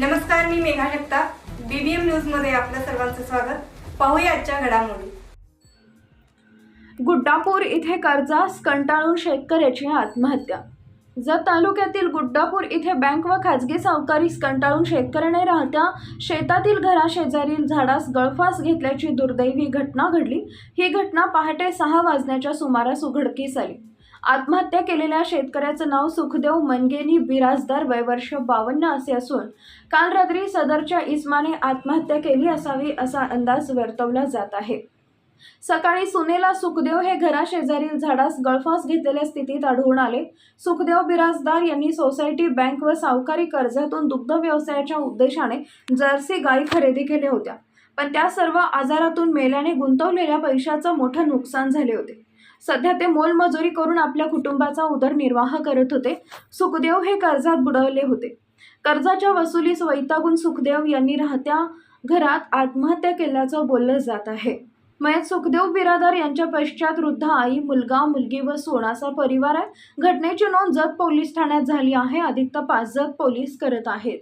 नमस्कार मी मेघा जगताप. बीबीएम न्यूजमध्ये आपलं सर्वांचं स्वागत. पाहूया आजच्या घडामोडी. गुड्डापूर इथे कर्जास कंटाळून शेतकऱ्याची आत्महत्या. जत तालुक्यातील गुड्डापूर इथे बँक व खाजगी सावकारीस कंटाळून शेतकऱ्याने राहत्या शेतातील घराशेजारील झाडास गळफास घेतल्याची दुर्दैवी घटना घडली. ही घटना पहाटे सहा वाजण्याच्या सुमारास उघडकीस आली. आत्महत्या केलेल्या शेतकऱ्याचं नाव सुखदेव मनगेनी बिराजदार वयवर्ष बावन्न असे असून काल रात्री सदरच्या इस्माने आत्महत्या केली असावी असा अंदाज वर्तवला जात आहे. सकाळी सुनेला सुखदेव हे घराशेजारील झाडास गळफास घेतलेल्या स्थितीत आढळून आले. सुखदेव बिराजदार यांनी सोसायटी बँक व सावकारी कर्जातून दुग्ध व्यवसायाच्या उद्देशाने जर्सी गायी खरेदी केल्या होत्या. पण त्या सर्व आजारातून मेल्याने गुंतवलेल्या पैशाचं मोठं नुकसान झाले होते. सध्या ते मोलमजुरी करून आपल्या कुटुंबाचा उदरनिर्वाह करत होते. सुखदेव हे कर्जात बुडवले होते. कर्जाच्या वसुलीस वैतागून सुखदेव यांनी राहत्या घरात आत्महत्या केल्याचं बोललं जात आहे. मयत सुखदेव बिरादर यांच्या पश्चात वृद्ध आई मुलगा मुलगी व सोनाचा परिवार आहे. घटनेची नोंद जत पोलीस ठाण्यात झाली आहे. अधिक तपास जत पोलीस करत आहेत.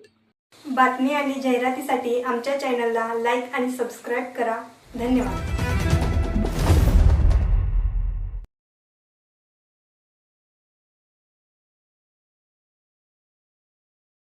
बातमी आणि जाहिरातीसाठी आमच्या चॅनलला लाईक आणि सबस्क्राईब करा. धन्यवाद.